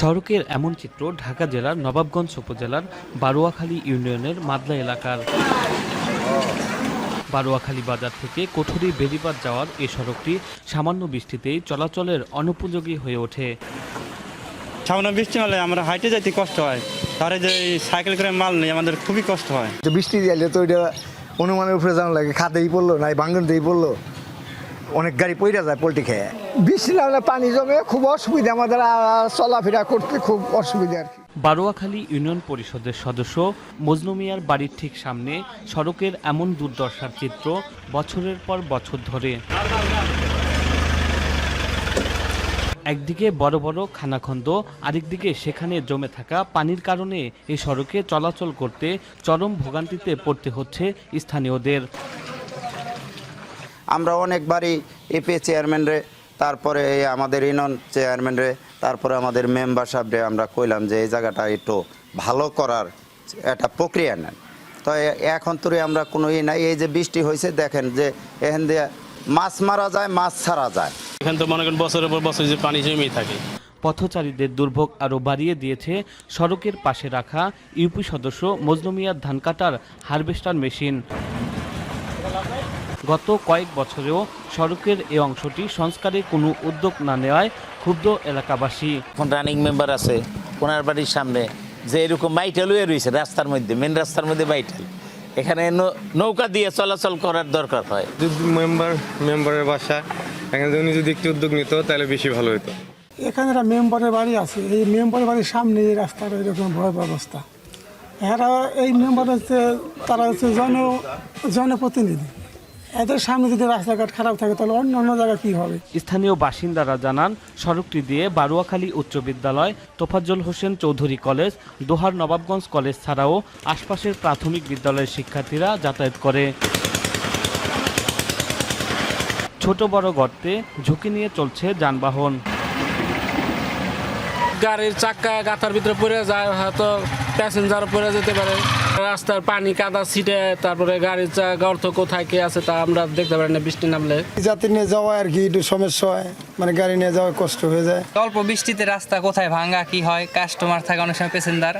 সড়কের এমন চিত্র ঢাকা জেলার নবাবগঞ্জ উপজেলার বারোয়াখালী ইউনিয়নের মাদলা এলাকার। বারোয়াখালী বাজার থেকে কোঠরি বেরিবাদ যাওয়ার এই সড়কটি সামান্য বৃষ্টিতেই চলাচলের অনুপযোগী হয়ে ওঠে। সামান্য বৃষ্টি হলে আমরা হাইটে যাইতে কষ্ট হয়। তারে যে সাইকেল করে মাল নেই আমাদের খুবই কষ্ট হয়। বৃষ্টি দিলে তো ওইটা অনুমানের উপরে জানা লাগে খাতেই পড়ল নাই ভাঙ্গনতেই পড়ল। অনেক গাড়ি পইরা যায় পোল্ট্রি খেয়ে। বৃষ্টি না হলে পানি জমে খুব অসুবিধা আমাদের চলাফেরা করতে খুব অসুবিধা আর কি। বারোয়াখালী ইউনিয়ন পরিষদের সদস্য মজনু মিয়ার বাড়ির ঠিক সামনে সড়কের এমন দুর্দশার চিত্র বছরের পর বছর ধরে। একদিকে বড় বড় খানাখন্দ আরেকদিকে সেখানে জমে থাকা পানির কারণে এই সড়কে চলাচল করতে চরম ভোগান্তিতে পড়তে হচ্ছে স্থানীয়দের। আমরা অনেকবারই এপি চেয়ারম্যান রে তারপরে আমাদের ইনন চেয়ারম্যান রে তারপরে আমাদের মেম্বার সাহেবরে আমরা কইলাম যে এই জায়গাটা একটু ভালো করার একটা প্রক্রিয়া নেন। তো এখন তো আমরা কোনো ই নাই এই যে বৃষ্টি হয়েছে দেখেন যে এখান দিয়ে মাছ মারা যায় মাছ ছাড়া যায়। এখান তো মনে করেন বছরের পর বছর যে পানি জমেই থাকে। পথচারীদের দুর্ভোগ আরও বাড়িয়ে দিয়েছে সড়কের পাশে রাখা ইউপি সদস্য মজলুমিয়ার ধান কাটার হারভেস্টার মেশিন। গত কয়েক বছরেও সড়কের এই অংশটি সংস্কারে কোনো উদ্যোগ না নেওয়ায় ক্ষুব্ধ এলাকাবাসী। এখন রানিং মেম্বার আছে ওনার বাড়ির সামনে। যে এরকম বাইটেল হয়ে রয়েছে রাস্তার মধ্যে মেন রাস্তার মধ্যে বাইটেল। এখানে নৌ- নৌকা দিয়ে চলাচল করার দরকার হয়। যদি মেম্বার মেম্বারের বাসা। এখানে যদি উনি যদি একটু উদ্যোগ নিত তাহলে বেশি ভালো হতো এখানে একটা মেম্বারের বাড়ি আছে। এই মেম্বারের বাড়ির সামনে এই রাস্তার এরকম ভয় ব্যবস্থা এরা এই মেম্বার হচ্ছে তারা হচ্ছে জন জনপ্রতিনিধি। এদের সামনে যদি রাস্তাঘাট খারাপ থাকে, তাহলে অন্য অন্য জায়গায় কী হবে? স্থানীয় বাসিন্দারা জানান, সড়কটি দিয়ে বারুয়াখালী উচ্চ বিদ্যালয়, তোফাজ্জল হোসেন চৌধুরী কলেজ, দোহার নবাবগঞ্জ কলেজ ছাড়াও আশপাশের প্রাথমিক বিদ্যালয়ের শিক্ষার্থীরা যাতায়াত করে। ছোট বড় গর্তে ঝুঁকি নিয়ে চলছে যানবাহন। গাড়ির চাক্কা গাথার ভিতরে পড়ে যায় হয়তো প্যাসেঞ্জার পড়ে যেতে পারে। রাস্তার পানি কাদা ছিটে তারপরে গাড়ির চা গর্ত কোথায় কে আছে তা আমরা দেখতে পারি না বৃষ্টি নামলে। যাত্রী নিয়ে যাওয়া আর কি একটু সমস্যা হয়। মানে গাড়ি নিয়ে যাওয়া কষ্ট হয়ে যায়। অল্প বৃষ্টিতে রাস্তা কোথায় ভাঙা কি হয় কাস্টমার থাকে অনেক সময় প্যাসেঞ্জার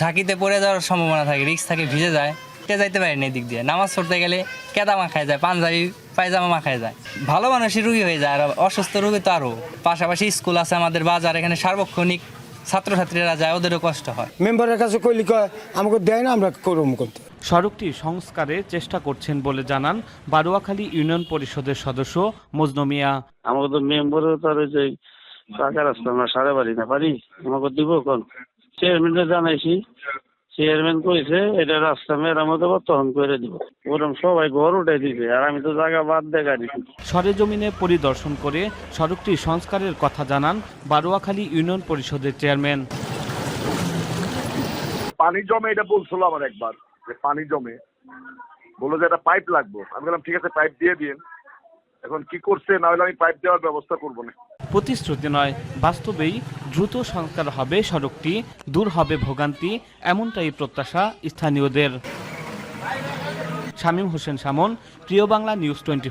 ঝাঁকিতে পড়ে যাওয়ার সম্ভাবনা থাকে রিক্স থাকে ভিজে যায়। কে যাইতে পারে না এদিক দিয়ে। নামাজ পড়তে গেলে কেদা মাখায় যায় পাঞ্জাবি পায়জামা মাখায় যায়। ভালো মানুষই রুগী হয়ে যায় আর অসুস্থ রুগী তো আরও পাশাপাশি স্কুল আছে আমাদের বাজার এখানে সার্বক্ষণিক ছাত্রছাত্রীরা যায় ওদেরও কষ্ট হয়। মেম্বারের কাছে কইলি কয় আমাকে দেয় না আমরা করুম করতে। সড়কটি সংস্কারে চেষ্টা করছেন বলে জানান বারুয়াখালী ইউনিয়ন পরিষদের সদস্য মজনু মিয়া। আমাকে তো মেম্বারও তার ওই যে টাকা রাস্তা আমরা সাড়ে বাড়ি না পারি? আমাকে দিব কোন চেয়ারম্যানকে জানাইছি চেয়ারম্যান কইছে এটা রাস্তা মেরামত তখন করে দিব। ওরকম সবাই ঘর উঠে দিবে আর আমি তো জায়গা বাদ দেখা দিচ্ছি সরেজমিনে পরিদর্শন করে সড়কটি সংস্কারের কথা জানান বারুয়াখালী ইউনিয়ন পরিষদের চেয়ারম্যান। পানি জমে এটা বলছিল আমার একবার যে পানি জমে। বলল যে একটা পাইপ লাগবো। আমি বললাম ঠিক আছে পাইপ দিয়ে দিন এখন কি করছে? না হলে আমি পাইপ দেওয়ার ব্যবস্থা করব না। প্রতিশ্রুতি নয়। বাস্তবেই দ্রুত সংস্কার হবে সড়কটি, দূর হবে ভোগান্তি, এমনটাই প্রত্যাশা স্থানীয়দের। শামীম হোসেন সামন, প্রিয় বাংলা নিউজ টোয়েন্টি